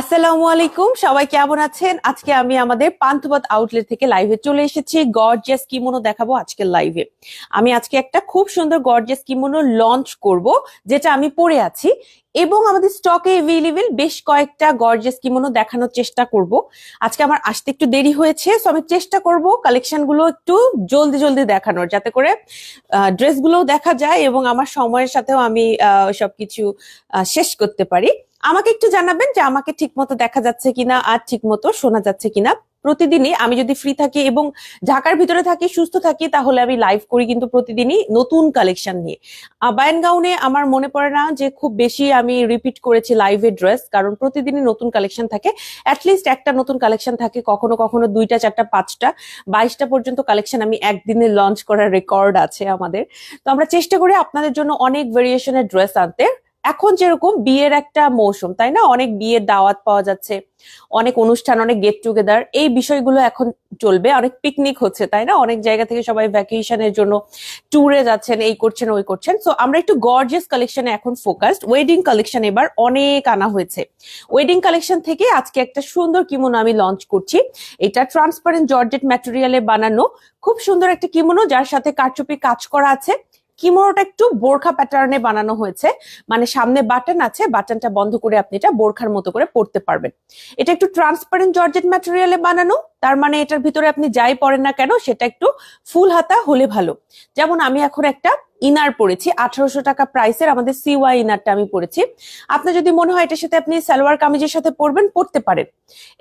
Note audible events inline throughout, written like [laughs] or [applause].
আসসালামু আলাইকুম, সবাই কেমন আছেন? আজকে আমি আমাদের পান্থপথ আউটলেট থেকে লাইভে চলে এসেছি। গর্জিয়াস কিমোনো দেখাবো আজকের লাইভে আমি আজকে একটা খুব সুন্দর গর্জিয়াস কিমোনো লঞ্চ করব, যেটা আমি পরে আছি। এবং আমাদের স্টকে এভেলেবেল বেশ কয়েকটা গর্জিয়াস কিমোনো দেখানোর চেষ্টা করব। আজকে আমার আসতে একটু দেরি হয়েছে সো আমি চেষ্টা করব কালেকশনগুলো একটু জলদি জলদি দেখানোর, যাতে করে ড্রেসগুলোও দেখা যায় এবং আমার সময়ের সাথেও আমি সবকিছু শেষ করতে পারি। আমাকে একটু জানাবেন যে আমাকে ঠিক মতো দেখা যাচ্ছে কিনা আর ঠিক মতো শোনা যাচ্ছে কিনা। প্রতিদিনই আমি যদি ফ্রি থাকি এবং ঢাকার ভিতরে থাকি, সুস্থ থাকি, তাহলে আমি লাইভ করি কিন্তু প্রতিদিনই নতুন কালেকশন নিয়ে। বায়ান গাউনে আমার মনে পড়ে না যে খুব বেশি আমি রিপিট করেছি লাইভে ড্রেস কারণ প্রতিদিনই নতুন কালেকশন থাকে। অ্যাটলিস্ট একটা নতুন কালেকশন থাকে, কখনো কখনো দুইটা, চারটা, পাঁচটা, বাইশটা পর্যন্ত কালেকশন আমি একদিনে লঞ্চ করার রেকর্ড আছে আমাদের। তো আমরা চেষ্টা করি আপনাদের জন্য অনেক ভেরিয়েশনের ড্রেস আনতে। এখন যেরকম বিয়ের একটা মৌসুম, তাই না? অনেক বিয়ের দাওয়াত পাওয়া যাচ্ছে, অনেক অনুষ্ঠান, অনেক গেট টুগেদার এই বিষয়গুলো এখন চলবে। অনেক পিকনিক হচ্ছে, তাই না? অনেক জায়গা থেকে সবাই ভ্যাকেশনের জন্য ট্যুরে যাচ্ছেন, এই করছেন, ওই করছেন। সো আমরা একটু গর্জিয়াস কালেকশনে এখন ফোকাসড ওয়েডিং কালেকশন এবার অনেক আনা হয়েছে। ওয়েডিং কালেকশন থেকে আজকে একটা সুন্দর কিমোনো আমি লঞ্চ করছি। এটা ট্রান্সপারেন্ট জর্জেট ম্যাটেরিয়ালে বানানো। খুব সুন্দর একটা কিমোনো যার সাথে কারচুপি কাজ করা আছে। কিমোনোটা একটু বোরখা প্যাটার্নে বানানো হয়েছে। মানে সামনে বাটন আছে বাটনটা বন্ধ করে আপনি এটা বোরখার মতো করে পড়তে পারবেন। এটা একটু ট্রান্সপারেন্ট জর্জেট ম্যাটেরিয়ালে বানানো, তার মানে এটার ভিতরে আপনি যাই পরেন না কেন, সেটা একটু ফুল হাতা হলে ভালো। যেমন আমি এখন একটা ইনার পরেছি, আঠারোশো টাকা প্রাইসের আমাদের সিওয়াই ইনারটা আমি পরেছি। আপনার যদি মনে হয় এটার সাথে আপনি সালোয়ার কামিজের সাথে পরবেন, পরতে পারেন।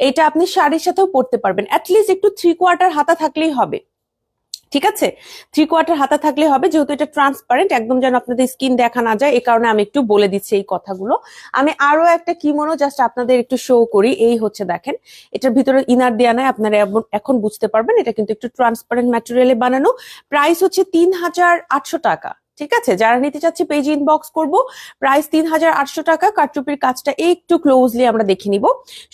এটা আপনি শাড়ির সাথেও পরতে পারবেন। অ্যাটলিস্ট একটু থ্রি কোয়ার্টার হাতা থাকলেই হবে। ঠিক আছে? থ্রি কোয়ার্টার হাতা থাকলে হবে, যেহেতু এটা ট্রান্সপারেন্ট একদম যেন আপনাদের স্কিন দেখা না যায় এই কারণে আমি একটু বলে দিচ্ছি এই কথাগুলো। আমি আরও একটা কিমোনো জাস্ট আপনাদের একটু শো করি, এই হচ্ছে দেখেন, এটার ভিতরে ইনার দেওয়া নাই, আপনারা এখন বুঝতে পারবেন, এটা কিন্তু একটু ট্রান্সপারেন্ট ম্যাটেরিয়ালে বানানো। প্রাইস হচ্ছে তিন হাজার আটশো টাকা। ঠিক আছে? যারা নিতে চাচ্ছি পেজ ইনবক্স করব। প্রাইস তিন হাজার আটশো টাকা। কারচুপির কাজটা একটু ক্লোজলি আমরা দেখে নিব।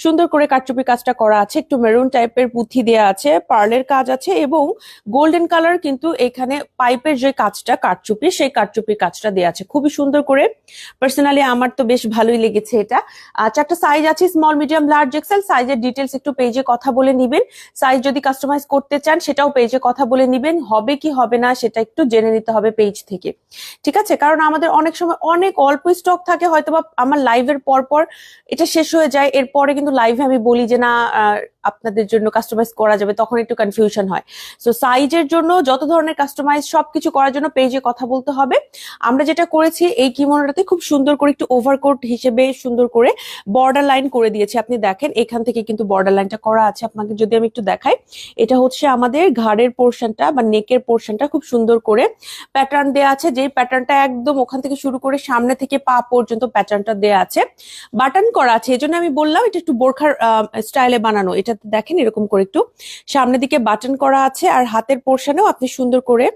সুন্দর করে কারচুপির কাজটা করা আছে। একটু মেরুন টাইপের পুঁথি দেওয়া আছে পার্লের কাজ আছে এবং গোল্ডেন কালার কিন্তু এখানে পাইপের যে কাজটা কারচুপি সেই কারচুপির কাজটা দেওয়া আছে। খুবই সুন্দর করে। পার্সোনালি আমার তো বেশ ভালোই লেগেছে এটা। চারটা সাইজ আছে স্মল মিডিয়াম লার্জ এক্সেল সাইজের ডিটেলস একটু পেজে কথা বলে নিবেন। সাইজ যদি কাস্টমাইজ করতে চান, সেটাও পেজে কথা বলে নিবেন। হবে কি হবে না, সেটা একটু জেনে নিতে হবে পেজ থেকে। ঠিক আছে? কারণ আমাদের অনেক সময় অনেক অল্প স্টক থাকে হয়তো বা আমার লাইভের পর পর এটা শেষ হয়ে যায়, এরপরে কিন্তু লাইভে আমি বলি যে না আপনাদের জন্য কাস্টমাইজ করা যাবে, তখন একটু কনফিউশন হয়। সো সাইজের জন্য যত ধরনের কাস্টমাইজ সবকিছু করার জন্য পেজে কথা বলতে হবে। আমরা যেটা করেছি, এই কিমোনোটাতে খুব সুন্দর করে একটু ওভারকোট হিসেবে সুন্দর করে বর্ডার লাইন করে দিয়েছি। আপনি দেখেন, এখান থেকে কিন্তু বর্ডার লাইনটা করা আছে। আপনাকে যদি আমি একটু দেখাই, এটা হচ্ছে আমাদের ঘাড়ের পোর্শনটা বা নেকের পোর্শনটা খুব সুন্দর করে প্যাটার্ন দেওয়া আছে। যেই প্যাটার্নটা একদম ওখান থেকে শুরু করে সামনে থেকে পা পর্যন্ত প্যাটার্নটা দেওয়া আছে। বাটন করা আছে এই জন্য আমি বললাম এটা একটু বোরখার স্টাইলে বানানো। এটাতে দেখেন এরকম করে একটু সামনের দিকে বাটন করা আছে আর হাতের পোর্শনেও আপনি সুন্দর করে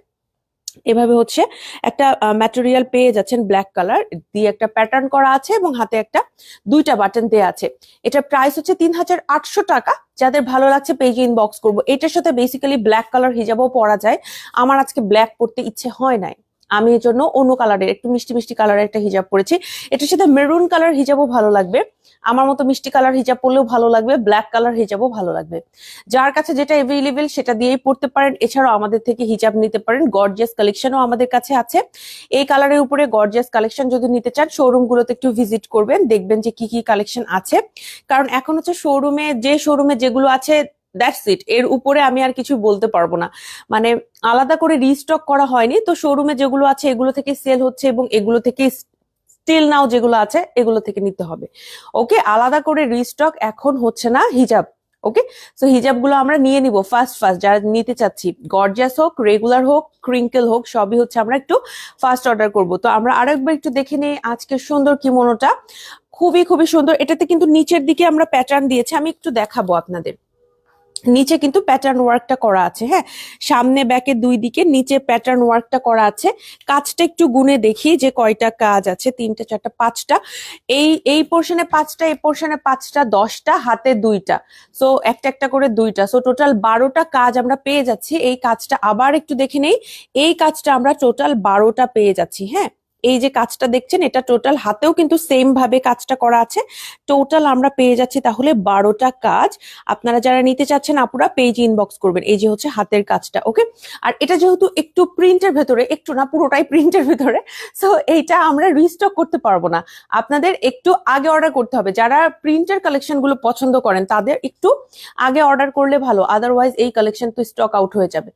এভাবে হচ্ছে একটা ম্যাটেরিয়াল পেয়ে যাচ্ছেন ব্ল্যাক কালার দিয়ে একটা প্যাটার্ন করা আছে এবং হাতে একটা দুইটা বাটন দেওয়া আছে। এটা প্রাইস হচ্ছে তিন হাজার আটশো টাকা। যাদের ভালো লাগছে পেজে ইনবক্স করব। এটার সাথে বেসিক্যালি ব্ল্যাক কালার হিজাবও পরা যায়। আমার আজকে ব্ল্যাক পরতে ইচ্ছে হয় নাই। আমি এর জন্য অন্য কালারের একটু মিষ্টি মিষ্টি কালারের একটা হিজাব পরেছি। এটার সাথে মেরুন কালার হিজাবও ভালো লাগবে। আমার মতো মিষ্টি কালার হিজাব পরলেও ভালো লাগবে ব্ল্যাক কালার হিজাবও ভালো লাগবে। যার কাছে যেটা এভেলেবেল সেটা দিয়েই পড়তে পারেন, এছাড়াও আমাদের থেকে হিজাব নিতে পারেন গর্জিয়াস কালেকশনও আমাদের কাছে আছে। এই কালারের উপরে গর্জিয়াস কালেকশন যদি নিতে চান শোরুম গুলোতে একটু ভিজিট করবেন, দেখবেন যে কি কি কালেকশন আছে। কারণ এখন হচ্ছে শোরুমে যে শোরুমে যেগুলো আছে দ্যাটস ইট এর উপরে আমি আর কিছু বলতে পারব না। মানে আলাদা করে রিস্টক করা হয়নি, তো শোরুমে যেগুলো আছে, এগুলো থেকে সেল হচ্ছে এবং এগুলো থেকে স্টিল নাও যেগুলো আছে, এগুলো থেকে নিতে হবে। ওকে আলাদা করে রিস্টক এখন হচ্ছে না হিজাব। ওকে সো হিজাবগুলো আমরা নিয়ে নিব ফার্স্ট ফার্স্ট যারা নিতে চাচ্ছি গর্জিয়াস হোক রেগুলার হোক ক্রিঙ্কেল হোক, সবই হচ্ছে আমরা একটু ফার্স্ট অর্ডার করব। তো আমরা আরেকবার একটু দেখে নিই আজকের সুন্দর কিমোনোটা খুবই খুবই সুন্দর। এটাতে কিন্তু নিচের দিকে আমরা প্যাটার্ন দিয়েছি, আমি একটু দেখাবো আপনাদের। নিচে কিন্তু প্যাটার্ন ওয়ার্কটা করা আছে হ্যাঁ? সামনে ব্যাকে দুই দিকে নিচে প্যাটার্ন ওয়ার্কটা করা আছে। কাজটা একটু গুনে দেখি যে কয়টা কাজ আছে, তিনটা, চারটা, পাঁচটা। এই এই পোর্শনে পাঁচটা, এই পোর্শনে পাঁচটা, দশটা, হাতে দুইটা। সো একটা একটা করে দুইটা। সো টোটাল বারোটা কাজ আমরা পেয়ে যাচ্ছি। এই কাজটা আবার একটু দেখে নেই। এই কাজটা আমরা টোটাল বারোটা পেয়ে যাচ্ছি হ্যাঁ? এই যে কাজটা দেখছেন, এটা টোটাল হাতেও কিন্তু সেম ভাবে কাজটা করা আছে। টোটাল আমরা পেয়ে যাচ্ছি তাহলে বারোটা কাজ। আপনারা যারা নিতে চাচ্ছেন, আপুরা পেজ ইনবক্স করবেন। এই যে হচ্ছে হাতের কাজটা ওকে আর এটা যেহেতু একটু প্রিন্টের ভেতরে, একটু না, পুরোটাই প্রিন্টের ভেতরে সো এইটা আমরা রিস্টক করতে পারব না। আপনাদের একটু আগে অর্ডার করতে হবে। যারা প্রিন্টের কালেকশনগুলো পছন্দ করেন, তাদের একটু আগে অর্ডার করলে ভালো। আদারওয়াইজ এই কালেকশন তো স্টক আউট হয়ে যাবে।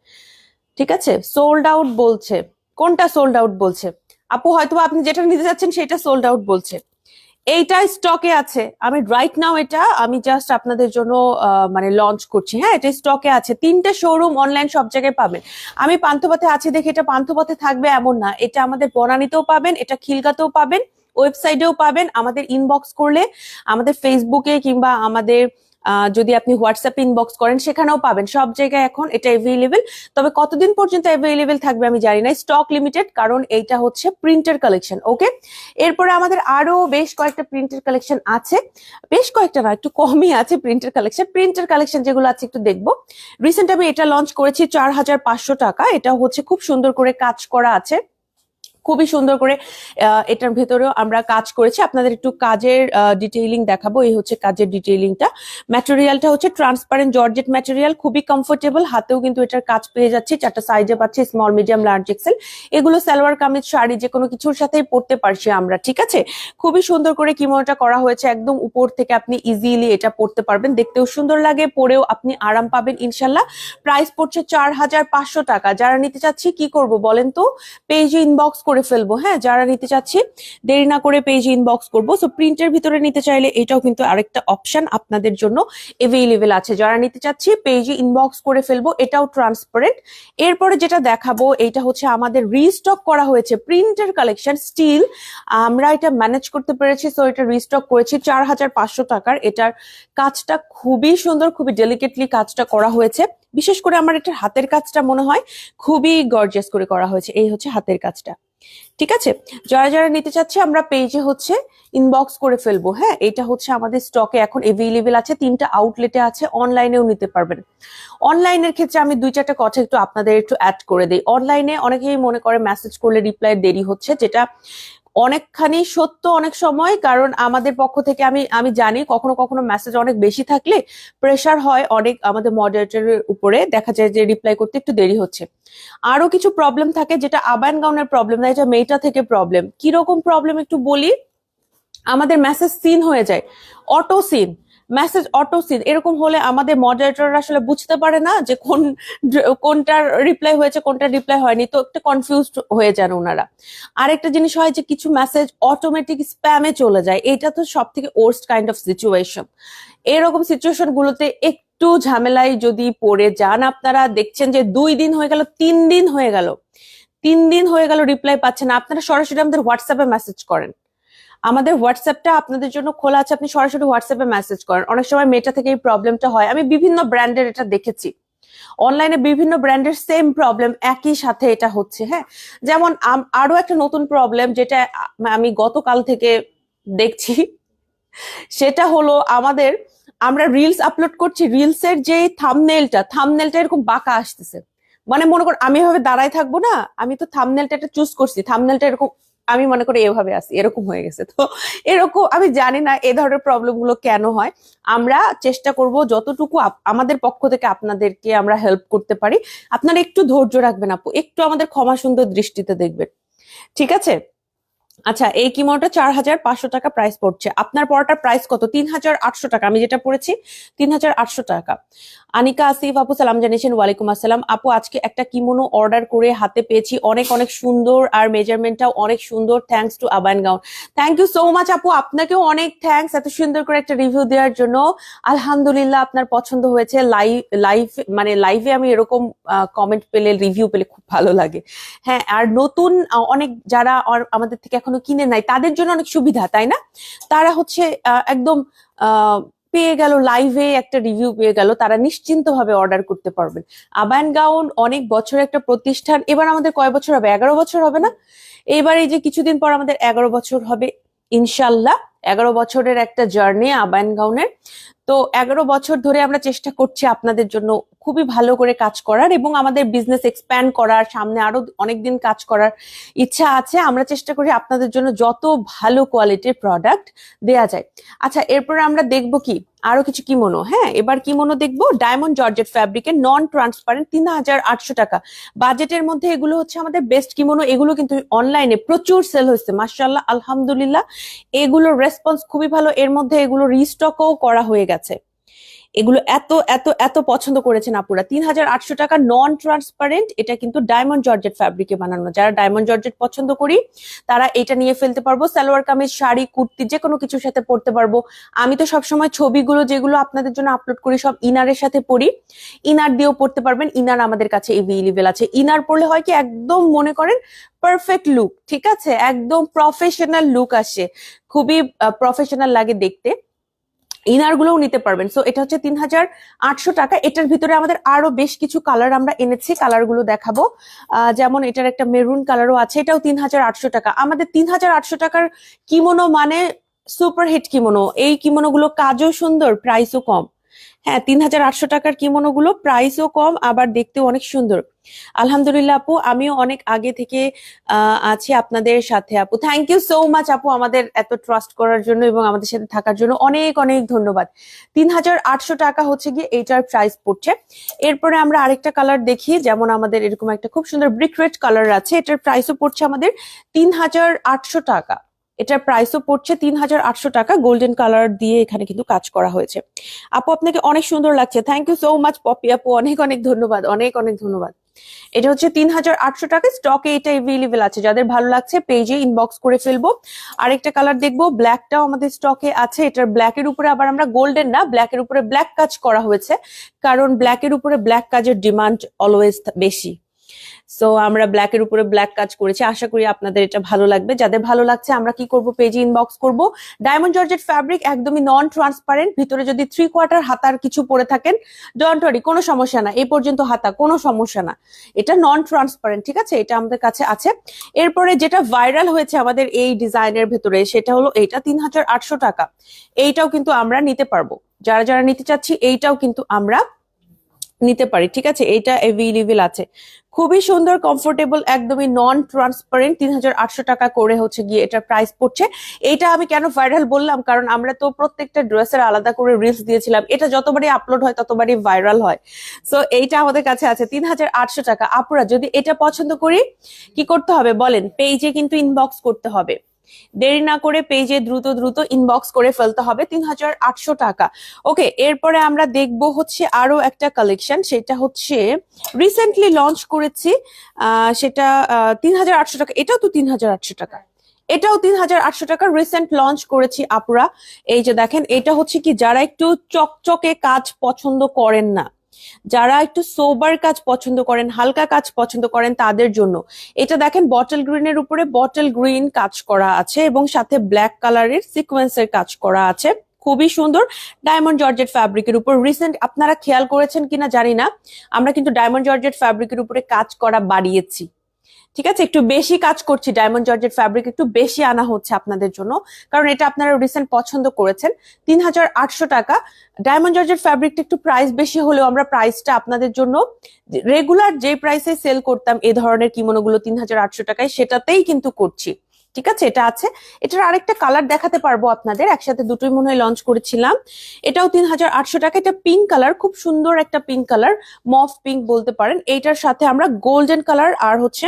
ঠিক আছে? সোল্ড আউট বলছে। কোনটা সোল্ড আউট বলছে? আপু হয়তো আপনি যেটা নিতে যাচ্ছেন সেটা সোল্ড আউট বলছে। এইটা স্টকে আছে। আমি রাইট নাও এটা, আমি জাস্ট আপনাদের জন্য মানে লঞ্চ করছি। হ্যাঁ এটা স্টকে আছে। তিনটে শোরুম অনলাইন সব জায়গায় পাবেন। আমি পান্থপথে আছি দেখে এটা পান্থপথে থাকবে এমন না। এটা আমাদের বনানীতেও পাবেন, এটা খিলগাতেও পাবেন ওয়েবসাইটেও পাবেন। আমাদের ইনবক্স করলে আমাদের ফেসবুকে কিংবা আমাদের যদি আপনি হোয়াটসঅ্যাপ ইনবক্স করেন, সেখানেও পাবেন। সব জায়গায় এখন এটা অ্যাভেলেবেল তবে কতদিন পর্যন্ত অ্যাভেলেবেল থাকবে আমি জানি না। স্টক লিমিটেড কারণ এইটা হচ্ছে প্রিন্টের কালেকশন ওকে এরপরে আমাদের আরও বেশ কয়েকটা প্রিন্টের কালেকশন আছে। বেশ কয়েকটা না, একটু কমই আছে প্রিন্টের কালেকশন প্রিন্টের কালেকশন যেগুলো আছে, একটু দেখব। রিসেন্ট আমি এটা লঞ্চ করেছি চার হাজার পাঁচশো টাকা। এটা হচ্ছে খুব সুন্দর করে কাজ করা আছে। খুবই সুন্দর করে এটার ভেতরেও আমরা কাজ করেছি। আপনাদের একটু কাজের ডিটেইলিং দেখাবো। এই হচ্ছে কাজের ডিটেইলিংটা ম্যাটেরিয়ালটা হচ্ছে ট্রান্সপারেন্ট জর্জেট ম্যাটেরিয়াল খুবই কমফোর্টেবল হাতেও কিন্তু এটার কাজ পেয়ে যাচ্ছে। চারটা সাইজে পাচ্ছি স্মল মিডিয়াম লার্জ এক্সেল এগুলো সালোয়ার, কামিজ, শাড়ি যে কোনো কিছুর সাথেই পরতে পারছি আমরা, ঠিক আছে? খুবই সুন্দর করে কিমোটা করা হয়েছে। একদম উপর থেকে আপনি ইজিলি এটা পরতে পারবেন। দেখতেও সুন্দর লাগে। পরেও আপনি আরাম পাবেন, ইনশাল্লাহ। প্রাইস পড়ছে চার হাজার পাঁচশো টাকা। যারা নিতে চাচ্ছি, কি করব বলেন তো? পেজে ইনবক্স করে ফেলব। হ্যাঁ যারা নিতে চাচ্ছি দেরি না করে পেজে ইনবক্স করব। সো প্রিন্টের ভিতরে নিতে চাইলে এটাও কিন্তু আরেকটা অপশন আপনাদের জন্য এভেলেবেল আছে। যারা নিতে চাচ্ছি পেজে ইনবক্স করে ফেলব, এটাও ট্রান্সপারেন্ট এরপরে যেটা দেখাবো এটা হচ্ছে আমাদের রিস্টক করা হয়েছে। প্রিন্টের কালেকশন স্টিল আমরা এটা ম্যানেজ করতে পেরেছি সো এটা রিস্টক করেছি চার হাজার পাঁচশো টাকার। এটার কাজটা খুবই সুন্দর, খুবই ডেলিকেটলি কাজটা করা হয়েছে। বিশেষ করে আমার এটার হাতের কাজটা মনে হয় খুবই গর্জিয়াস করে করা হয়েছে। এই হচ্ছে হাতের কাজটা। ঠিক আছে? যারা যারা নিতে চাচ্ছে, আমরা পেজে হচ্ছে ইনবক্স করে ফেলব হ্যাঁ? এটা হচ্ছে আমাদের স্টকে এখন এভেলেবেল আছে, তিনটা আউটলেটে আছে অনলাইনেও নিতে পারবেন। অনলাইনের ক্ষেত্রে আমি দুই চারটা কথা একটু আপনাদের একটু অ্যাড করে দিই। অনলাইনে অনেকেই মনে করে মেসেজ করলে রিপ্লাই দেরি হচ্ছে, যেটা অনেকখানি সত্য অনেক সময়, কারণ আমাদের পক্ষ থেকে আমি আমি জানি কখনো কখনো মেসেজ অনেক বেশি থাকলে প্রেশার হয় অনেক আমাদের মডারেটরের উপরে, দেখা যায় যে রিপ্লাই করতে একটু দেরি হচ্ছে। আরও কিছু প্রবলেম থাকে যেটা আবায়ন গাউনের প্রবলেম না এটা মেয়েটা থেকে প্রবলেম কীরকম প্রবলেম একটু বলি? আমাদের মেসেজ সিন হয়ে যায়। Auto seen message auto seen এরকম হলে আমাদের মডারেটর আসলে বুঝতে পারে না যে কোন কোনটার রিপ্লাই হয়েছে কোনটা রিপ্লাই হয়নি। তো একটু কনফিউজড হয়ে যান ওনারা আরেকটা জিনিস হয় যে কিছু মেসেজ অটোমেটিক স্প্যামে চলে যায়। এটা তো সব থেকে ওর্স্ট কাইন্ড অফ সিচুয়েশন এরকম সিচুয়েশন গুলোতে একটু ঝামেলায় যদি পড়ে যান আপনারা, দেখছেন যে দুই দিন হয়ে গেল, তিন দিন হয়ে গেল। তিন দিন হয়ে গেল রিপ্লাই পাচ্ছেন আপনারা সরাসরি আমাদের হোয়াটসঅ্যাপে মেসেজ করেন। আমাদের হোয়াটসঅ্যাপটা আপনাদের জন্য খোলা আছে। আপনি সরাসরি হোয়াটসঅ্যাপে মেসেজ করেন। অনেক সময় মেয়েটা থেকে এই প্রবলেমটা হয়। আমি বিভিন্ন ব্র্যান্ডের এটা দেখেছি। অনলাইনে বিভিন্ন ব্র্যান্ডের সেম প্রবলেম একই সাথে এটা হচ্ছে হ্যাঁ? যেমন আরও একটা নতুন প্রবলেম যেটা আমি গতকাল থেকে দেখছি, সেটা হলো আমাদের, আমরা রিলস আপলোড করছি। রিলস এর যে থামনেলটা থামনেলটা এরকম বাঁকা আসতেছে। মানে মনে কর আমি এভাবে দাঁড়ায় থাকব না, আমি তো থামনেলটা একটা চুজ করছি। থামনেলটা এরকম আমি মনে করি এভাবে আসি এরকম হয়ে গেছে। তো এরকম, আমি জানি না এ ধরনের প্রবলেমগুলো কেন হয়। আমরা চেষ্টা করব যতটুকু আমাদের পক্ষ থেকে আপনাদেরকে আমরা হেল্প করতে পারি। আপনারা একটু ধৈর্য রাখবেন আপু, একটু আমাদের ক্ষমা সুন্দর দৃষ্টিতে দেখবেন। ঠিক আছে? আচ্ছা এই কিমোটা চার হাজার পাঁচশো টাকা প্রাইস পড়ছে। আপনার পড়াটার প্রাইস কত? তিন হাজার আটশো টাকা। আমি যেটা পড়েছি, তিন হাজার আটশো টাকা। আনিকা, আসিফ, আপু, সালাম জানিয়েছেন ওয়ালাইকুম আসসালাম। আপু, আজকে একটা কিমোনো অর্ডার করে হাতে পেয়েছি। অনেক অনেক সুন্দর আর মেজারমেন্টটাও অনেক সুন্দর। Thanks to Aban gown thank you so much আপু। আপনাকেও অনেক থ্যাঙ্কস এত সুন্দর করে একটা রিভিউ দেওয়ার জন্য। আলহামদুলিল্লাহ, আপনার পছন্দ হয়েছে। লাইভ লাইভ মানে লাইভে আমি এরকম কমেন্ট পেলে রিভিউ পেলে খুব ভালো লাগে। হ্যাঁ আর নতুন অনেক যারা আমাদের থেকে এখনও কিনে নাই, তাদের জন্য অনেক সুবিধা, তাই না? তারা হচ্ছে একদম পেয়ে গেল লাইভে একটা রিভিউ পেয়ে গেল, তারা নিশ্চিন্ত ভাবে অর্ডার করতে পারবেন। আবায়ন গাউন অনেক বছর একটা প্রতিষ্ঠান, এবার আমাদের কয় বছর হবে? এগারো বছর হবে না? এবার এই যে কিছুদিন পর আমাদের এগারো বছর হবে ইনশাল্লাহ এগারো বছরের একটা জার্নি আবায়ন গাউনের তো এগারো বছর ধরে আমরা চেষ্টা করছি আপনাদের জন্য খুবই ভালো করে কাজ করার এবং আমাদের বিজনেস এক্সপ্যান্ড করার সামনে আরও অনেকদিন কাজ করার ইচ্ছা আছে। আমরা চেষ্টা করি আপনাদের জন্য যত ভালো কোয়ালিটির প্রোডাক্ট দেয়া যায়। আচ্ছা এরপরে আমরা দেখব কি? আরও কিছু কিমোনো হ্যাঁ? এবার কিমোনো দেখব। ডায়মন্ড জর্জেট ফ্যাব্রিকের নন ট্রান্সপারেন্ট তিন হাজার আটশো টাকা। বাজেটের মধ্যে এগুলো হচ্ছে আমাদের বেস্ট কিমোনো এগুলো কিন্তু অনলাইনে প্রচুর সেল হয়েছে মার্শাল্লাহ আলহামদুলিল্লাহ। এগুলোর রেসপন্স খুবই ভালো। এর মধ্যে এগুলো রিস্টকও করা হয়ে গেছে। এগুলো এত এত এত পছন্দ করেছেন আপুরা। তিন হাজার আটশো টাকা নন ট্রান্সপারেন্ট এটা কিন্তু ডায়মন্ড জর্জেট ফ্যাব্রিকে বানানো। যারা ডায়মন্ড জর্জেট পছন্দ করি, তারা এটা নিয়ে ফেলতে পারব। সালোয়ার কামিজ, শাড়ি, কুর্তি, যে কোনো কিছুর সাথে পরতে পারব। আমি তো সবসময় ছবিগুলো যেগুলো আপনাদের জন্য আপলোড করি, সব ইনারের সাথে পরি। ইনার দিয়েও পড়তে পারবেন। ইনার আমাদের কাছে এভেলেবেল আছে। ইনার পড়লে হয় কি, একদম মনে করেন পারফেক্ট লুক ঠিক আছে? একদম প্রফেশনাল লুক আসে। খুবই প্রফেশনাল লাগে দেখতে। ইনার গুলোও নিতে পারবেন। সো এটা হচ্ছে তিন হাজার আটশো টাকা। এটার ভিতরে আমাদের আরও বেশ কিছু কালার আমরা এনেছি। কালারগুলো দেখাবো। যেমন এটার একটা মেরুন কালারও আছে। এটাও তিন হাজার আটশো টাকা। আমাদের তিন হাজার আটশো টাকার কিমোনো মানে সুপারহিট কিমোনো এই কিমোনো গুলো কাজও সুন্দর প্রাইসও কম। হ্যাঁ তিন হাজার আটশো টাকার কিমোনো গুলো প্রাইসও কম, আবার দেখতেও অনেক সুন্দর। আলহামদুলিল্লাহ আপু, আমিও অনেক আগে থেকে আছি আপনাদের সাথে আপু। থ্যাংক ইউ সো মাচ আপু আমাদের এত ট্রাস্ট করার জন্য এবং আমাদের সাথে থাকার জন্য অনেক অনেক ধন্যবাদ। তিন হাজার আটশো টাকা হচ্ছে গিয়ে এইটার প্রাইস পড়ছে। এরপরে আমরা আরেকটা কালার দেখি, যেমন আমাদের এরকম একটা খুব সুন্দর ব্রিক রেড কালার আছে, এটার প্রাইসও পড়ছে আমাদের তিন হাজার আটশো টাকা। এটার প্রাইসও পড়ছে তিন হাজার আটশো টাকা। গোল্ডেন কালার দিয়ে এখানে কিন্তু কাজ করা হয়েছে। আপু, আপনাকে অনেক সুন্দর লাগছে। Thank you so much Popy আপু। অনেক অনেক ধন্যবাদ, অনেক অনেক ধন্যবাদ। এটা হচ্ছে তিন হাজার আটশো টাকা। স্টকে এটা এভেলেবেল আছে। যাদের ভালো লাগছে পেজে ইনবক্স করে ফেলব। আরেকটা কালার দেখব। ব্ল্যাকটাও আমাদের স্টকে আছে। এটার ব্ল্যাকের উপরে আবার আমরা গোল্ডেন না ব্ল্যাকের উপরে ব্ল্যাক কাজ করা হয়েছে। কারণ ব্ল্যাকের উপরে ব্ল্যাক কাজের ডিমান্ড অলওয়েজ বেশি। সো আমরা ব্ল্যাকের উপরে ব্ল্যাক কাজ করেছি। আশা করি আপনাদের এটা ভালো লাগবে। যাদের ভালো লাগছে, আমরা কি করব? পেজে ইনবক্স করব। ডায়মন্ড জর্জেট ফ্যাব্রিক একদমই নন ট্রান্সপারেন্ট ভিতরে যদি থ্রি কোয়ার্টার হাতার কিছু পরে থাকেন ডন্ট ওয়ারি কোনো সমস্যা না। এই পর্যন্ত হাতা, কোনো সমস্যা না। এটা নন ট্রান্সপারেন্ট ঠিক আছে? এটা আমাদের কাছে আছে। এরপরে যেটা ভাইরাল হয়েছে আমাদের এই ডিজাইনের ভেতরে, সেটা হলো এইটা তিন হাজার আটশো টাকা। এইটাও কিন্তু আমরা নিতে পারব। যারা যারা নিতে চাচ্ছি, এইটাও কিন্তু আমরা নিতে পারি, ঠিক আছে? এটা এভেলেবেল আছে। খুবই সুন্দর কমফোর্টেবল একদমই নন ট্রান্সপারেন্ট তিন হাজার আটশো টাকা করে হচ্ছে গিয়ে এটার প্রাইস পড়ছে। এটা আমি কেন ভাইরাল বললাম? কারণ আমরা তো প্রত্যেকটা ড্রেসের আলাদা করে রিলস দিয়েছিলাম। এটা যতবারই আপলোড হয়, ততবারই ভাইরাল হয়। সো এইটা আমাদের কাছে আছে তিন হাজার আটশো টাকা। আপুরা, যদি এটা পছন্দ করি, কি করতে হবে বলেন? পেজে কিন্তু ইনবক্স করতে হবে। দেরি না করে পেজে দ্রুত দ্রুত ইনবক্স করে ফেলতে হবে তিন হাজার আটশো টাকা। ওকে এরপরে আমরা দেখব হচ্ছে আরও একটা কালেকশন সেটা হচ্ছে রিসেন্টলি লঞ্চ করেছি সেটা তিন হাজার আটশো টাকা, এটাও তো তিন হাজার আটশো টাকা। এটাও তিন হাজার আটশো টাকা রিসেন্ট লঞ্চ করেছি আপুরা। এই যে দেখেন, এটা হচ্ছে কি, যারা একটু চকচকে কাজ পছন্দ করেন না যারা একটু সোবার কাজ পছন্দ করেন, হালকা কাজ পছন্দ করেন তাদের জন্য। এটা দেখেন বটল গ্রিনের উপরে বটল গ্রিন কাজ করা আছে এবং সাথে ব্ল্যাক কালারের সিকোয়েন্সের কাজ করা আছে। খুবই সুন্দর। ডায়মন্ড জর্জেট ফ্যাব্রিকের উপর রিসেন্ট আপনারা খেয়াল করেছেন কিনা জানি না। আমরা কিন্তু ডায়মন্ড জর্জেট ফ্যাব্রিকের উপরে কাজ করা বাড়িয়েছি। ঠিক আছে? একটু বেশি কাজ করছি ডায়মন্ড জর্জেট ফ্যাব্রিক একটু বেশি আনা হচ্ছে আপনাদের জন্য। কারণ এটা আপনারা রিসেন্ট পছন্দ করেছেন। তিন হাজার আটশো টাকা। ডায়মন্ড জর্জেট ফ্যাব্রিকটা একটু প্রাইস বেশি হলেও আমরা প্রাইসটা আপনাদের জন্য রেগুলার যে প্রাইসে সেল করতাম এ ধরনের কিমোনোগুলো তিন হাজার আটশো টাকায়, সেটাতেই কিন্তু করছি। ঠিক আছে? এটা আছে। এটার আরেকটা কালার দেখাতে পারব আপনাদের। একসাথে দুটোই মনে হয় লঞ্চ করেছিলাম। এটাও তিন হাজার আটশো টাকা। এটা পিঙ্ক কালার খুব সুন্দর একটা পিঙ্ক কালার মফ পিঙ্ক বলতে পারেন। এইটার সাথে আমরা গোল্ডেন কালার আর হচ্ছে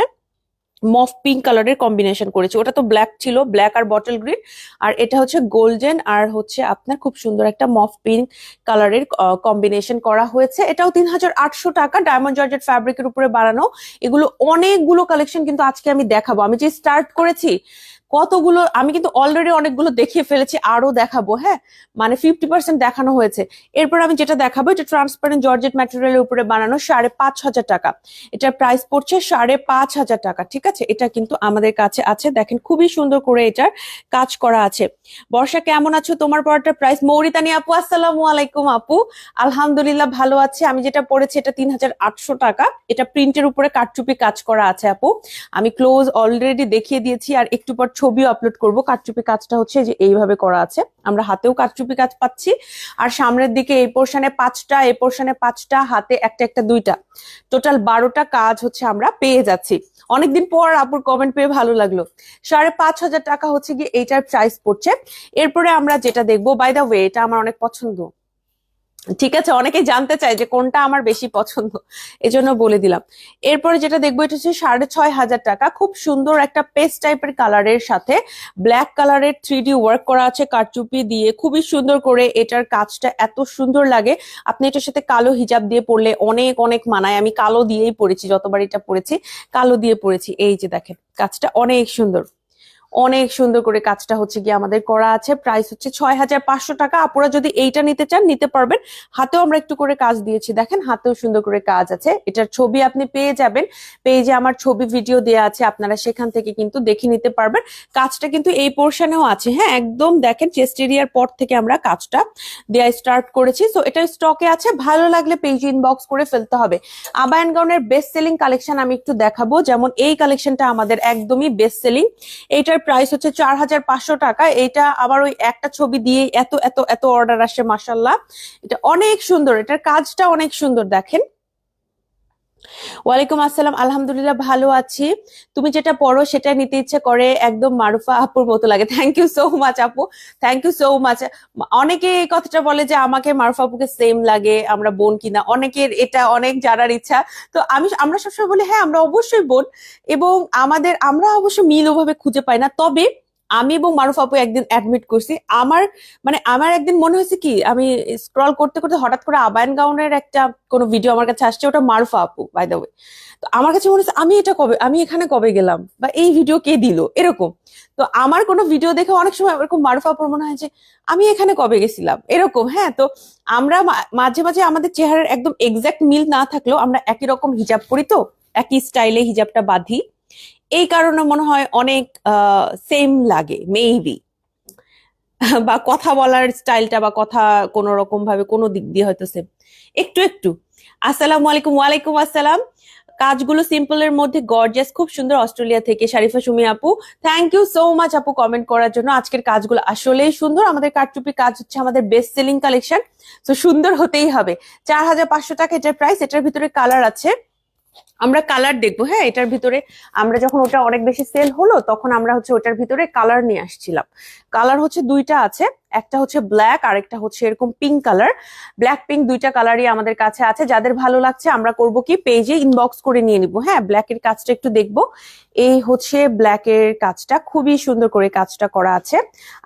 মফ পিঙ্ক কালারের কম্বিনেশন করেছি। ওটা তো ব্ল্যাক ছিল ব্ল্যাক আর বটল গ্রিন আর এটা হচ্ছে গোল্ডেন আর হচ্ছে আপনার খুব সুন্দর একটা মফ পিঙ্ক কালারের কম্বিনেশন করা হয়েছে। এটাও তিন হাজার আটশো টাকা ডায়মন্ড জর্জেট ফ্যাব্রিকের উপরে বানানো। এগুলো অনেকগুলো কালেকশন কিন্তু আজকে আমি দেখাবো। আমি যে স্টার্ট করেছি কতগুলো, আমি কিন্তু অলরেডি অনেকগুলো দেখিয়ে ফেলেছি আরও দেখাবো হ্যাঁ? মানে ফিফটি পার্সেন্ট দেখানো হয়েছে। এরপর আমি যেটা দেখাবো, এটা ট্রান্সপারেন্ট জর্জেট ম্যাটেরিয়ালের উপরে বানানো সাড়ে পাঁচ হাজার টাকা। এটার প্রাইস পড়ছে সাড়ে পাঁচ হাজার টাকা, ঠিক আছে? এটা কিন্তু আমাদের কাছে আছে। দেখেন, খুবই সুন্দর করে এটার কাজ করা আছে। বর্ষা, কেমন আছো? তোমার পড়াটার প্রাইস মৌরিতানি আপু, আসসালামু আলাইকুম আপু। আলহামদুলিল্লাহ ভালো আছে। আমি যেটা পড়েছি, এটা তিন হাজার আটশো টাকা। এটা প্রিন্টের উপরে কাটচুপি কাজ করা আছে আপু। আমি ক্লোজ অলরেডি দেখিয়ে দিয়েছি, আর একটু পর ছবিও আপলোড করব। কারচুপি কাজটা হচ্ছে যে এইভাবে করা আছে। আমরা হাতেও কারচুপি কাজ পাচ্ছি। আর সামনের দিকে এই পোর্শনে পাঁচটা, এই পোর্শনে পাঁচটা, হাতে একটা একটা, দুইটা। টোটাল বারোটা কাজ হচ্ছে আমরা পেয়ে যাচ্ছি। অনেকদিন পর আপুর কমেন্ট পেয়ে ভালো লাগল। সাড়ে পাঁচ হাজার টাকা হচ্ছে গিয়ে এইটার প্রাইস পড়ছে। এরপরে আমরা যেটা দেখব বাই দা ওয়ে এটা আমার অনেক পছন্দ। ঠিক আছে অনেকে জানতে চায় যে কোনটা আমার বেশি পছন্দ, এজন্য বলে দিলাম। এরপরে যেটা দেখব, এটা হচ্ছে সাড়ে ছয় হাজার টাকা। খুব সুন্দর একটা পেস্ট টাইপের কালারের সাথে ব্ল্যাক কালারের থ্রি ওয়ার্ক করা আছে কারচুপি দিয়ে। খুবই সুন্দর করে এটার কাজটা এত সুন্দর লাগে। আপনি এটার সাথে কালো হিজাব দিয়ে পরলে অনেক অনেক মানায়। আমি কালো দিয়েই পড়েছি যতবার এটা পরেছি, কালো দিয়ে পড়েছি এই যে দেখেন, কাজটা অনেক সুন্দর। অনেক সুন্দর করে কাজটা হচ্ছে গিয়ে আমাদের করা আছে। প্রাইস হচ্ছে ছয় হাজার পাঁচশো টাকা। আপনারা যদি এইটা নিতে চান, নিতে পারবেন। হাতেও আমরা একটু করে কাজ দিয়েছি। দেখেন, হাতেও সুন্দর করে কাজ আছে। এটার ছবি আপনি পেয়ে যাবেন। পেজে আমার ছবি ভিডিও দেওয়া আছে। আপনারা সেখান থেকে কিন্তু দেখে নিতে পারবেন। কাজটা কিন্তু এই পোর্শনেও আছে। হ্যাঁ একদম দেখেন চেস্ট এরিয়ার পর থেকে আমরা কাজটা দেওয়া স্টার্ট করেছি। সো এটা স্টকে আছে। ভালো লাগলে পেজ ইনবক্স করে ফেলতে হবে। আবায়ন গাউনের বেস্ট সেলিং কালেকশন আমি একটু দেখাবো। যেমন এই কালেকশনটা আমাদের একদমই বেস্ট সেলিং এইটার প্রাইস হচ্ছে চার হাজার পাঁচশো টাকা। এটা আবার ওই একটা ছবি দিয়ে এত এত এত অর্ডার আসে মাসাল্লাহ এটা অনেক সুন্দর, এটার কাজটা অনেক সুন্দর, দেখেন। ওয়ালাইকুম আসসালাম, আলহামদুলিল্লাহ ভালো আছি। তুমি যেটা পড়ো সেটা নিতে ইচ্ছে করে, একদম মারুফা আপুর মতো লাগে। থ্যাংক ইউ সো মাচ আপু। থ্যাংক ইউ সো মাচ অনেকে এই কথাটা বলে যে আমাকে মারুফা আপুকে সেম লাগে, আমরা বোন কিনা। অনেকের এটা অনেক জানার ইচ্ছা। তো আমি, আমরা সবসময় বলি হ্যাঁ আমরা অবশ্যই বোন। এবং আমাদের, আমরা অবশ্য মিল ওভাবে খুঁজে পাই না। তবে আমি এবং মারুফ আপু একদিন অ্যাডমিট করছি। আমার মানে আমার একদিন মনে হয়েছে কি, আমি স্ক্রল করতে করতে হঠাৎ করে আবায়ন গাউনের একটা কোনো ভিডিও আমার কাছে আসছে, ওটা মারুফা আপু বাই দ্য ওয়ে তো আমার কাছে মনে হচ্ছে, আমি এটা কবে, আমি এখানে কবে গেলাম? বা এই ভিডিও কে দিল? এরকম। তো আমার কোনো ভিডিও দেখে অনেক সময় এরকম মারুফা আপুর মনে হয় যে, আমি এখানে কবে গেছিলাম? এরকম হ্যাঁ তো আমরা মাঝে মাঝে আমাদের চেহারার একদম এক্সাক্ট মিল না থাকলেও আমরা একই রকম হিজাব করি তো, একই স্টাইলে হিজাবটা বাঁধি। এই কারণে মনে হয় অনেক সেম লাগে মেবি বা কথা বলার স্টাইলটা বা কথা কোনো রকম ভাবে কোনো দিক দিয়ে হয়তো সেম একটু একটু। আসসালামু আলাইকুম, ওয়ালাইকুম আসসালাম। কাজগুলো সিম্পলের মধ্যে গর্জিয়াস খুব সুন্দর অস্ট্রেলিয়া থেকে শারিফা সুমি আপু। থ্যাংক ইউ সো মাচ আপু কমেন্ট করার জন্য। আজকের কাজগুলো আসলেই সুন্দর। আমাদের কারচুপি কাজ হচ্ছে আমাদের বেস্ট সেলিং কালেকশন তো সুন্দর হতেই হবে। চার হাজার পাঁচশো টাকা এটার প্রাইস এটার ভিতরে কালার আছে। আমরা কালার দেখব হ্যাঁ এটার ভিতরে আমরা যখন ওটা অনেক বেশি সেল হলো, তখন আমরা হচ্ছে ওটার ভিতরে কালার নিয়ে আসছিলাম। কালার হচ্ছে দুইটা আছে, একটা হচ্ছে ব্ল্যাক আর একটা হচ্ছে এরকম পিঙ্ক কালার ব্ল্যাক পিঙ্ক দুইটা কালারই আমাদের কাছে আছে, যাদের ভালো লাগছে আমরা করব কি পেজে ইনবক্স করে নিয়ে নিব। হ্যাঁ ব্ল্যাকের কাজটা একটু দেখব। এই হচ্ছে ব্ল্যাকের কাজটা, খুবই সুন্দর করে কাজটা করা আছে।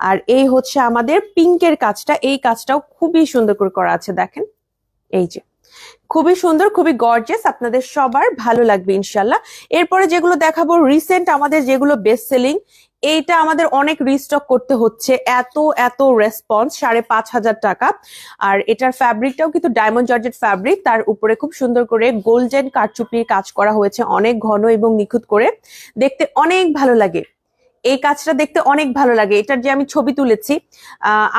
আর এই হচ্ছে আমাদের পিঙ্কের কাজটা, এই কাজটাও খুবই সুন্দর করে করা আছে, দেখেন। এই যে। খুবই সুন্দর, খুবই গর্জেস আপনাদের সবার ভালো লাগবে, ইনশাল্লাহ। এরপরে যেগুলো দেখাবো রিসেন্ট আমাদের যেগুলো বেস্ট সেলিং এইটা আমাদের অনেক রিস্টক করতে হচ্ছে। এত এত রেসপন্স সাড়ে পাঁচ হাজার টাকা। আর এটার ফ্যাব্রিকটাও কিন্তু ডায়মন্ড জর্জেট ফ্যাব্রিক তার উপরে খুব সুন্দর করে গোল্ডেন কারচুপির কাজ করা হয়েছে অনেক ঘন এবং নিখুঁত করে। দেখতে অনেক ভালো লাগে। এই কাজটা দেখতে অনেক ভালো লাগে। এটার যে আমি ছবি তুলেছি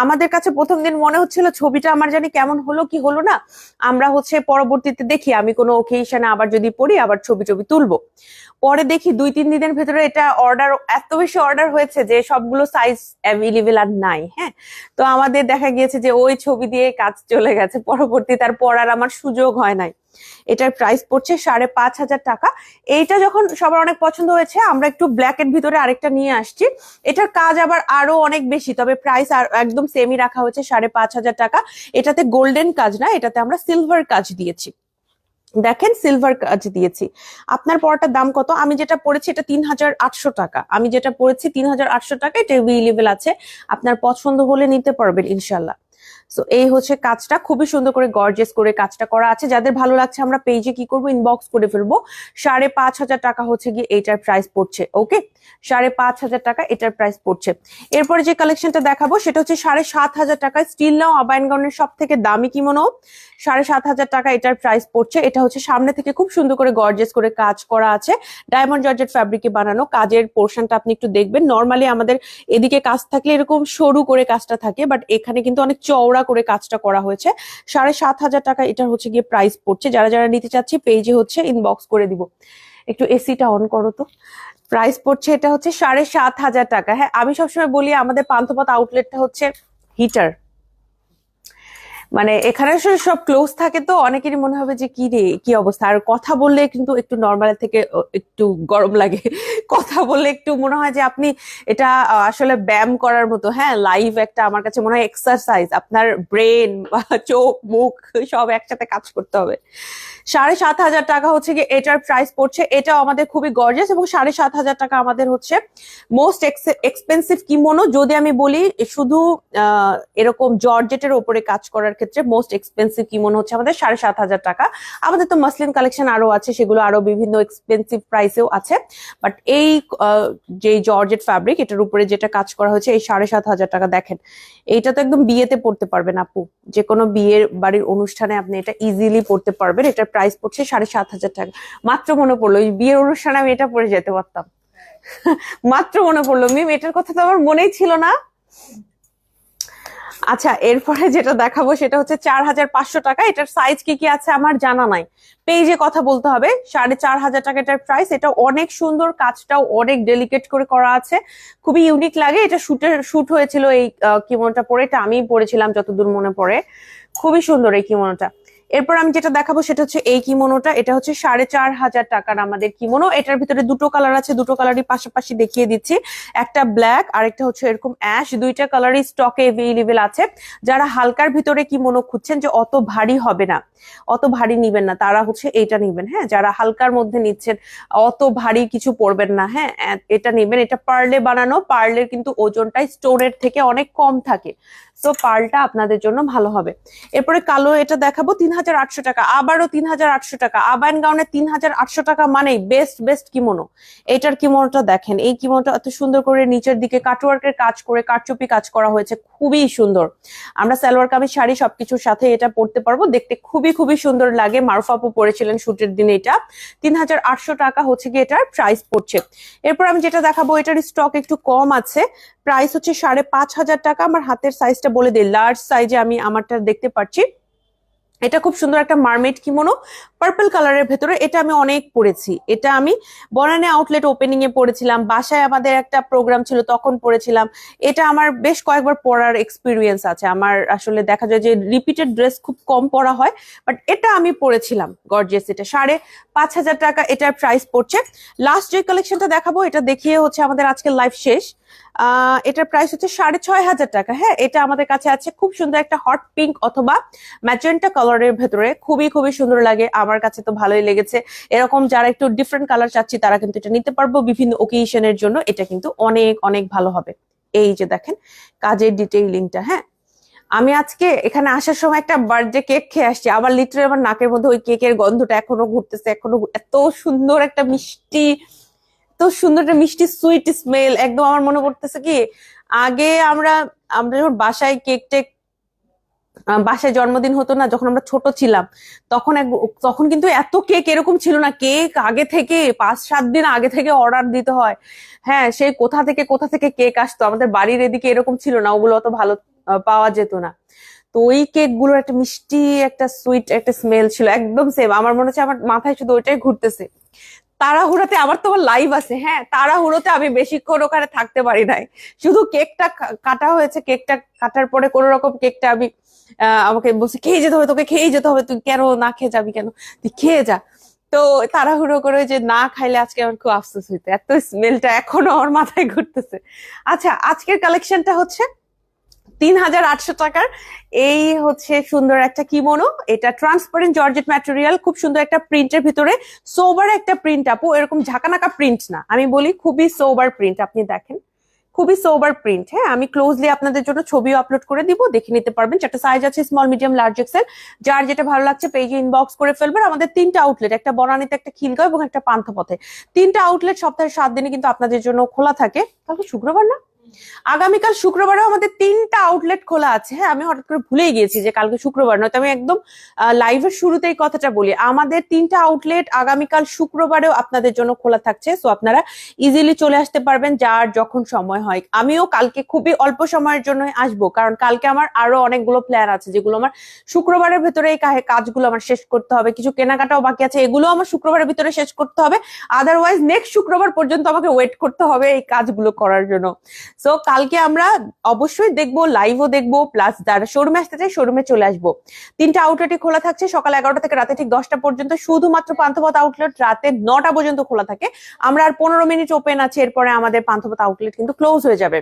আমাদের কাছে প্রথম দিন মনে হচ্ছিল ছবিটা আমার জানি কেমন হলো কি হলো না। আমরা হচ্ছে পরবর্তীতে দেখি, আমি কোনো ওকেশনে আবার যদি পড়ি, আবার ছবি ছবি তুলবো। পরে দেখি দুই, তিন দিনের ভেতরে এটা অর্ডার এত বেশি অর্ডার হয়েছে যে সবগুলো সাইজ অ্যাভেলেবেল আর নাই হ্যাঁ? তো আমাদের দেখা গিয়েছে যে ওই ছবি দিয়ে কাজ চলে গেছে। পরবর্তী তার পড়ার আমার সুযোগ হয় নাই। এটার প্রাইস পড়ছে সাড়ে পাঁচ হাজার টাকা। এইটা যখন সবার অনেক পছন্দ হয়েছে, আমরা একটু ব্ল্যাক এর ভিতরে আরেকটা নিয়ে আসছি। এটার কাজ আবার আরও অনেক বেশি, তবে প্রাইস আর একদম সেমই রাখা হয়েছে সাড়ে পাঁচ হাজার টাকা। এটাতে গোল্ডেন কাজ না, এটাতে আমরা সিলভার কাজ দিয়েছি। দেখেন সিলভার কাজ দিয়েছি। আপনার পড়াটার দাম কত? আমি যেটা পড়েছি এটা তিন হাজার আটশো টাকা। আমি যেটা পড়েছি তিন হাজার আটশো টাকা এটা লেভেল আছে। আপনার পছন্দ হলে নিতে পারবেন ইনশাল্লাহ সো এই হচ্ছে কাজটা। খুবই সুন্দর করে গর্জেস করে কাজটা করা আছে। যাদের ভালো লাগছে, আমরা পেজে কি করব? ইনবক্স করে ফেলব। সাড়ে পাঁচ হাজার টাকা হচ্ছে গিয়ে এইটার প্রাইস পড়ছে ওকে সাড়ে পাঁচ হাজার টাকা এটার প্রাইস পড়ছে। এরপরে যে কালেকশনটা দেখাবো, সেটা হচ্ছে সাড়ে সাত হাজার টাকা। স্টিল নাও আবায়ন গাউনের সব থেকে দামি কিমোনো সাড়ে সাত হাজার টাকা এটার প্রাইস পড়ছে। এটা হচ্ছে সামনে থেকে খুব সুন্দর করে গর্জেস করে কাজ করা আছে। ডায়মন্ড জর্জেট ফ্যাব্রিকে বানানো। কাজের পোর্শনটা আপনি একটু দেখবেন। নর্মালি আমাদের এদিকে কাজ থাকলে এরকম সরু করে কাজটা থাকে বাট এখানে কিন্তু অনেক চওড়া করে কাজটা করা হয়েছে। সাড়ে সাত হাজার টাকা এটা হচ্ছে গিয়ে প্রাইস পড়ছে। যারা যারা নিতে চাচ্ছে পেজে হচ্ছে ইনবক্স করে দিব। একটু এসিটা অন করো তো। প্রাইস পড়ছে এটা হচ্ছে সাড়ে সাত হাজার টাকা। হ্যাঁ আমি সবসময় বলি আমাদের পান্থপথ আউটলেটটা হচ্ছে হিটার মানে এখানে সব ক্লোজ থাকে তো, অনেকেরই মনে হবে যে, কি রে, কি অবস্থা? আর কথা বললে কিন্তু একটু নর্মাল থেকে একটু গরম লাগে। [laughs] কথা বললে একটু মনে হয় যে, আপনি এটা আসলে ব্যায়াম করার মতো। হ্যাঁ লাইভ একটা আমার কাছে মনে হয় এক্সারসাইজ আপনার ব্রেন বা চোখ, মুখ সব একসাথে কাজ করতে হবে। সাড়ে সাত হাজার টাকা হচ্ছে কি এটার প্রাইস পড়ছে। এটাও আমাদের খুবই গর্জিয়াস এবং সাড়ে সাত হাজার টাকা আমাদের হচ্ছে মোস্ট এক্সপেন্সিভ কিমোনো যদি আমি বলি শুধু এরকম জর্জেটের ওপরে কাজ করার ক্ষেত্রে মোস্ট এক্সপেন্সিভ কি মনে হচ্ছে আমাদের সাড়ে সাত হাজার টাকা। আমাদের তো মাসলিন কালেকশন আরও আছে, সেগুলো আরও বিভিন্ন এক্সপেন্সিভ প্রাইসেও আছে। বাট এই যে জর্জেট ফ্যাব্রিক এটার উপরে যেটা কাজ করা হয়েছে, এই সাড়ে সাত হাজার টাকা দেখেন। এইটা তো একদম বিয়েতে পড়তে পারবেন আপু। যে কোনো বিয়ের বাড়ির অনুষ্ঠানে আপনি এটা ইজিলি পড়তে পারবেন। এটার প্রাইস পড়ছে সাড়ে সাত হাজার টাকা। মাত্র মনে পড়ল বিয়ের অনুষ্ঠানে আমি এটা পরে যেতে পারতাম। [laughs] মাত্র মনে পড়ল। মিম এটার কথা তো আমার মনেই ছিল না। আচ্ছা এরপরে যেটা দেখাবো সেটা হচ্ছে চার হাজার পাঁচশো টাকা। এটার সাইজ কি কি আছে আমার জানা নাই। পেজে কথা বলতে হবে, সাড়ে চার হাজার টাকা এটার প্রাইস এটা অনেক সুন্দর, কাজটাও অনেক ডেলিকেট করে করা আছে। খুবই ইউনিক লাগে। এটা শুটের শুট হয়েছিল এই কিমোনোটা পরে। এটা আমি পরেছিলাম, যতদূর মনে পড়ে। খুবই সুন্দর এই কিমোনোটা এরপর আমি যেটা দেখাবো সেটা হচ্ছে এই কিমোনোটা। এটা হচ্ছে সাড়ে চার হাজার টাকার আমাদের কিমোনো। এটার ভিতরে দুটো কালার আছে, দুটো কালারই পাশাপাশি দেখিয়ে দিচ্ছি। একটা ব্ল্যাক আর একটা হচ্ছে এরকম অ্যাশ। দুইটা কালারই স্টকে এভেলেবেল আছে। যারা হালকার ভিতরে কিমোনো খুঁজছেন যে অত ভারী হবে না, অত ভারী নিবেন না, তারা হচ্ছে এইটা নিবেন হ্যাঁ? যারা হালকার মধ্যে নিচ্ছেন, অত ভারী কিছু পরবেন না হ্যাঁ? এটা নিবেন। এটা পার্লে বানানো পার্লের কিন্তু ওজনটাই স্টোনের থেকে অনেক কম থাকে। সো পার্লটা আপনাদের জন্য ভালো হবে। এরপরে কালো এটা দেখাবো, তিন হাজার আটশো টাকা, আবারও তিন হাজার আটশো টাকা আবায়ন গাউনে তিন হাজার আটশো টাকা মানেই বেস্ট বেস্ট কিমোনো এটার কিমোনোটা দেখেন, এই কিমোনোটা এত সুন্দর করে নিচের দিকে কাটওয়ার্কের কাজ করে কাটচুপি কাজ করা হয়েছে, খুবই সুন্দর। আমরা সালোয়ার কামিজ, শাড়ি সবকিছুর সাথে এটা পরতে পারব, দেখতে খুবই খুবই সুন্দর লাগে। মারুফাপু পরেছিলেন শুটের দিনে এটা। তিন হাজার আটশো টাকা হচ্ছে কি এটার প্রাইস পড়ছে। এরপর আমি যেটা দেখাবো, এটার স্টক একটু কম আছে। প্রাইস হচ্ছে সাড়ে পাঁচ হাজার টাকা। আমার হাতের সাইজটা বলে দিই লার্জ সাইজে আমি আমারটা দেখতে পাচ্ছি। এটা খুব সুন্দর একটা মারমেড কিমোনো পার্পল কালারের ভেতরে এটা আমি অনেক পড়েছি। এটা আমি বনানে আউটলেট ওপেনিং এ পড়েছিলাম, বাসায় আমাদের একটা প্রোগ্রাম ছিল, তখন পড়েছিলাম। এটা আমার বেশ কয়েকবার পরার এক্সপিরিয়েন্স আছে। আমার আসলে দেখা যায় যে রিপিটেড ড্রেস খুব কম পরা হয় বাট এটা আমি পরেছিলাম গর্জিয়াস এটা। সাড়ে পাঁচ হাজার টাকা এটার প্রাইস পড়ছে। লাস্ট যে কালেকশনটা দেখাবো, এটা দেখিয়ে হচ্ছে আমাদের আজকের লাইফ শেষ। এটার প্রাইস হচ্ছে সাড়ে ছয় হাজার টাকা। হ্যাঁ এটা আমাদের কাছে আছে খুব সুন্দর একটা হট পিঙ্ক অথবা ম্যাজেন্টা কালারের ভেতরে। খুবই খুবই সুন্দর লাগে। আমার কাছে তো ভালোই লেগেছে। এরকম যারা একটু ডিফারেন্ট কালার চাচ্ছি, তারা কিন্তু এটা নিতে পারব। বিভিন্ন ওকেশনের জন্য এটা কিন্তু অনেক অনেক ভালো হবে। এই যে দেখেন, কাজের ডিটেইলিংটা হ্যাঁ। আমি আজকে এখানে আসার সময় একটা বার্থডে কেক খেয়ে আসছি। আবার লিটারে আমার নাকের মধ্যে ওই কেকের গন্ধটা এখনও ঘুরতেছে, এখনও এত সুন্দর একটা মিষ্টি এত সুন্দর একটা মিষ্টি সুইট স্মেল একদম আমার মনে পড়তেছে কি, আগে আমরা আমরা যখন বাসায় কেক টেক বাসায় জন্মদিন হতো না, যখন আমরা ছোট ছিলাম, তখন তখন কিন্তু এত কেক এরকম ছিল না। কেক আগে থেকে, পাঁচ, সাত দিন আগে থেকে অর্ডার দিতে হয়। হ্যাঁ সেই কোথা থেকে কোথা থেকে কেক আসতো? আমাদের বাড়ির এদিকে এরকম ছিল না, ওগুলো অত ভালো পাওয়া যেত না। তো ওই কেকগুলোর একটা মিষ্টি, একটা সুইট একটা স্মেল ছিল, একদম সেম আমার মনে হচ্ছে আমার মাথায় শুধু ওইটাই ঘুরতেছে। তাড়াহুড়াতে আমার তো লাইভ আছে হ্যাঁ? তাড়াহুড়োতে আমি বেশিক্ষণ ওখানে থাকতে পারি নাই। শুধু কেকটা কাটা হয়েছে, কেকটা কাটার পরে কোনো রকম কেকটা আমি আমাকে বলছি, খেয়ে যেতে হবে তোকে, খেয়ে যেতে হবে, তুই কেন না খেয়ে যাবি কেন? তুই খেয়ে যা। তো তাড়াহুড়ো করে যে না খাইলে আজকে আমার খুব আফসোস হইতো, এত স্মেলটা এখনও আমার মাথায় ঘুরতেছে। আচ্ছা আজকের কালেকশনটা হচ্ছে? তিন হাজার আটশো টাকার এই হচ্ছে সুন্দর একটা কিমোনো। এটা ট্রান্সপারেন্ট জর্জেট ম্যাটেরিয়াল খুব সুন্দর একটা প্রিন্টের ভিতরে। সোবার একটা প্রিন্ট আপু, এরকম ঝাঁকানাকা প্রিন্ট না। আমি বলি খুবই সোবার প্রিন্ট আপনি দেখেন। খুবই সোবার প্রিন্ট হ্যাঁ? আমি ক্লোজলি আপনাদের জন্য ছবিও আপলোড করে দিব, দেখে নিতে পারবেন। চারটা সাইজ আছে স্মল মিডিয়াম লার্জ এক্সেল যার যেটা ভালো লাগছে পেজে ইনবক্স করে ফেলবেন। আমাদের তিনটা আউটলেট একটা বনানীতে, একটা খিলগাঁও এবং একটা পান্থপথে। তিনটা আউটলেট সপ্তাহে সাত দিনে কিন্তু আপনাদের জন্য খোলা থাকে। কালকে শুক্রবার না? আগামীকাল শুক্রবারেও আমাদের তিনটা আউটলেট খোলা আছে। হ্যাঁ আমি হঠাৎ করে ভুলেই গিয়েছি যে কালকে শুক্রবার নয় আমি একদম লাইভের শুরুতেই কথাটা বলি। আমাদের তিনটা আউটলেট আগামীকাল শুক্রবারেও আপনাদের জন্য খোলা থাকছে সো আপনারা ইজিলি চলে আসতে পারবেন যার যখন সময় হয়। আমিও কালকে খুবই অল্প সময়ের জন্য আসব, কারণ কালকে আমার আরও অনেকগুলো প্ল্যান আছে, যেগুলো আমার শুক্রবারের ভেতরে এই কাজগুলো আমার শেষ করতে হবে। কিছু কেনাকাটাও বাকি আছে, এগুলো আমার শুক্রবারের ভিতরে শেষ করতে হবে। আদারওয়াইজ নেক্সট শুক্রবার পর্যন্ত আমাকে ওয়েট করতে হবে এই কাজগুলো করার জন্য। সো কালকে আমরা অবশ্যই দেখব লাইভও দেখব প্লাস যারা শোরুমে আসতে চাই শোরুমে চলে আসব। তিনটা আউটলেটই খোলা থাকছে, সকাল এগারোটা থেকে রাতে ঠিক দশটা পর্যন্ত। শুধুমাত্র পান্থপথ আউটলেট রাতে নটা পর্যন্ত খোলা থাকে। আমরা আর পনেরো মিনিট ওপেন আছে, এরপরে আমাদের পান্থপথ আউটলেট কিন্তু ক্লোজ হয়ে যাবে।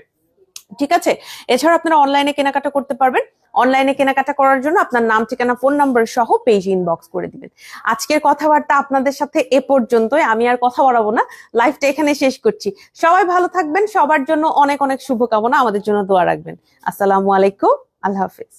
ঠিক আছে? এছাড়া আপনারা অনলাইনে কেনাকাটা করতে পারবেন। অনলাইনে কেনাকাটা করার জন্য আপনার নাম, ঠিকানা ফোন নাম্বার সহ পেজ ইনবক্স করে দিবেন। আজকের কথাবার্তা আপনাদের সাথে এ পর্যন্তই। আমি আর কথা বাড়াবো না। লাইফটা এখানে শেষ করছি। সবাই ভালো থাকবেন। সবার জন্য অনেক অনেক শুভকামনা। আমাদের জন্য দোয়া রাখবেন। আসসালামু আলাইকুম। আল্লাহ হাফিজ।